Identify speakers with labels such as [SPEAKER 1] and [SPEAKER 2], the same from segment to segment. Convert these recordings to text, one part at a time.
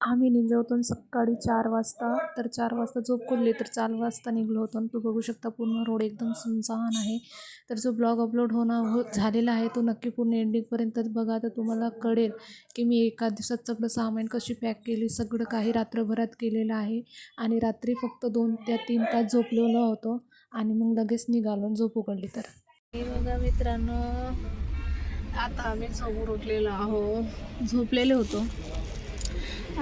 [SPEAKER 1] आम्ही निघलो होतो सकाळी चार वाजता तर चार वाजता झोप खुलली तर चार वाजता निघलो होतो तू बघू शकता पूर्ण रोड एकदम सुनसान आहे. तर जो ब्लॉग अपलोड होणार हो झालेला आहे तो नक्की पूर्ण एंडिंगपर्यंत बघा. तर तुम्हाला कळेल की मी एका दिवसात सगळं सामान कशी पॅक केली सगळं काही रात्रभरात केलेलं आहे. आणि रात्री फक्त दोन त्या तीन तास झोपलेलो होतो आणि मग लगेच निघालो झोप उघडली तर. हे बघा मित्रांनो आता आम्ही समोर उठलेलो आहो झोपलेले होतो.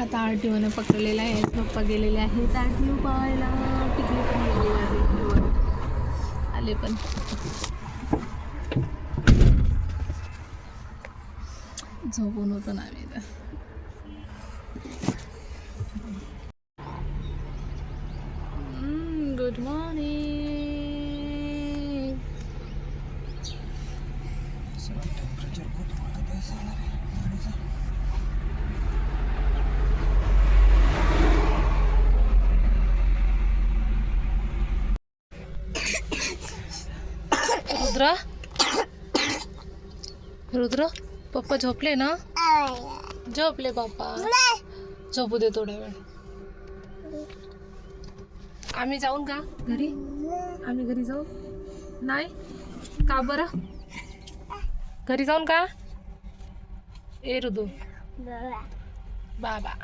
[SPEAKER 1] आता आर टी ओने पकडलेला आहे पप्पा गेलेले आहेत. आर टी ओ पाहायला टिकली पण गेली आले पण. झोपून होतो ना आम्ही तर गुड मॉर्निंग रुद्र? रुद्र पप्पा झोपले ना? झोपले पप्पा. झोपू दे थोड्या वेळ. आम्ही जाऊन का घरी? आम्ही घरी जाऊ? नाही? का बरं? घरी जाऊन का? ए रुदू. बाबा.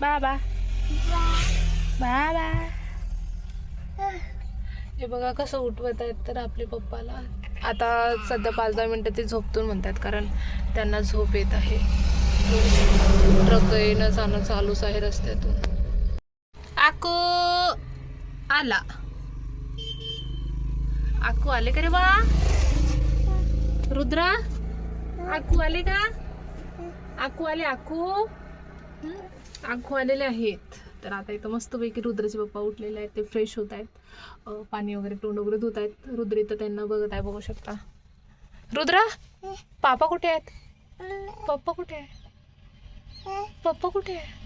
[SPEAKER 1] बाबा. बाबा. हे बघा कसं उठवत आहेत तर आपले पप्पाला. आता सध्या पाच दहा मिनटं ते झोपतून म्हणतात कारण त्यांना झोप येत आहे. ट्रक येणं जाणं चालूच आहे रस्त्यातून. आको आला. आकू आले का रे बा? रुद्रा? आकू आले का? आकू आले आकू? आकू आलेले आहेत. तर आता इथं मस्तपैकी रुद्राचे पप्पा उठलेले आहेत ते फ्रेश होत आहेत. पाणी वगैरे तोंड वगैरे धुत आहेत. रुद्र इथं त्यांना बघत आहे बघू शकता. रुद्रा पापा कुठे आहेत? पप्पा कुठे आहे पप्पा कुठे आहे.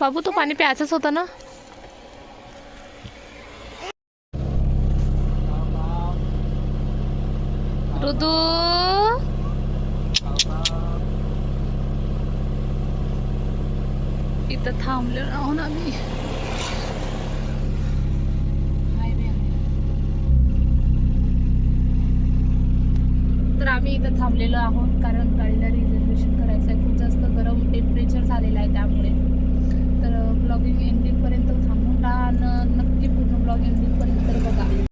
[SPEAKER 1] बाबू तो पाणी प्यायचंच होतं ना? रुदू इथं थांबलो राहून आम्ही Highway तर आम्ही इथं थांबलेलो आहोत कारण गाडीला रिझर्वेशन करायचं आहे खूप जास्त गरम टेम्परेचर झालेलं आहे त्यामुळे.